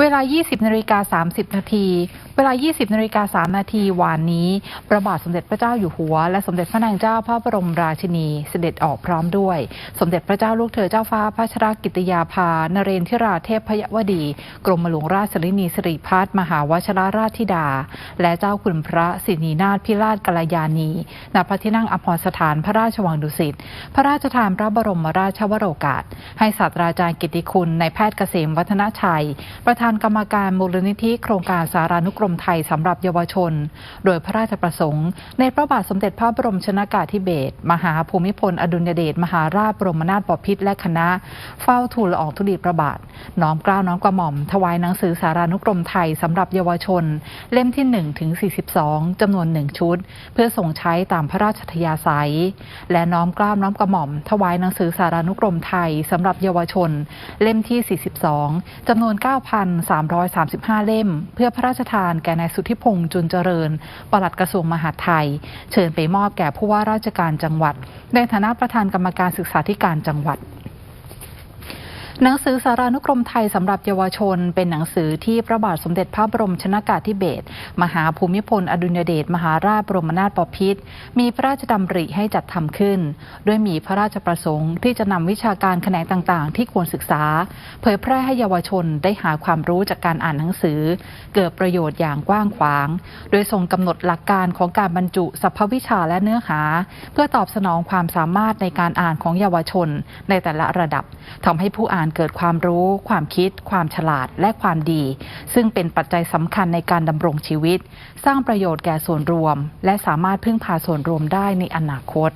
เวลา 20นาฬิกา30 นาที เวลา 20นาฬิกา3นาทีวานนี้พระบาทสมเด็จพระเจ้าอยู่หัว และสมเด็จพระนางเจ้าพระบรมราชินีเสด็จออกพร้อมด้วย สมเด็จพระเจ้าลูกเธอเจ้าฟ้าพระชรกิติยาภา นเรนทิราเทพพยวดี กรมหลวงราชสรินีสิริพัฒมหาวชรราชธิดา และเจ้าคุณพระสินีนาถพิราชกัลยาณีณพระที่นั่งอภรสถานพระราชวังดุสิต พระราชทานพระบรมราชวโรกาส ให้ศาสตราจารย์กิติคุณในแพทย์เกษมวัฒนชัย ประธานกรรมการมูลนิธิโครงการสารานุกรมไทยสำหรับเยาวชน โดยพระราชประสงค์ ในพระบาทสมเด็จพระบรมชนากาธิเบศรมหาภูมิพล อดุลยเดชมหาราชบรมนาถบพิตรและคณะ เฝ้าทูลละอองธุลีพระบาทน้อมกล้าวน้อมกระหม่อม ถวายหนังสือสารานุกรมไทยสำหรับเยาวชน เล่มที่1ถึง42จำนวนหนึ่งชุด เพื่อส่งใช้ตามพระราชทยาศัย และน้อมกล้ามน้อมกระหม่อม ถวายหนังสือสารานุกรมไทยสำหรับเยาวชน เล่มที่ 42จำนวน 9,335 เล่ม เพื่อพระราชทานแก่นายสุทธิพงษ์จุนเจริญปลัดกระทรวงมหาดไทย เชิญไปมอบแก่ผู้ว่าราชการจังหวัด ในฐานะประธานกรรมการศึกษาธิการจังหวัด หนังสือสารานุกรมไทยสำหรับเยาวชน เป็นหนังสือที่พระบาทสมเด็จพระบรมชนากาธิเบศรมหาภูมิพล อดุลยเดชมหาราชบรมนาถบพิตรมีพระราชดำริให้จัดทำขึ้น ด้วยมีพระราชประสงค์ที่จะนำวิชาการแขนงต่างๆ ที่ควรศึกษา เผยแพร่ให้เยาวชนได้หาความรู้จากการอ่านหนังสือ เกิดประโยชน์อย่างกว้างขวาง โดยทรงกำหนดหลักการของการบรรจุสรรพวิชาและเนื้อหา เพื่อตอบสนองความสามารถในการอ่านของเยาวชนในแต่ละระดับทำให้ผู้อ่านการเกิดความรู้ ความคิด ความฉลาด และความดี ซึ่งเป็นปัจจัยสำคัญในการดำรงชีวิต สร้างประโยชน์แก่ส่วนรวม และสามารถพึ่งพาส่วนรวมได้ในอนาคต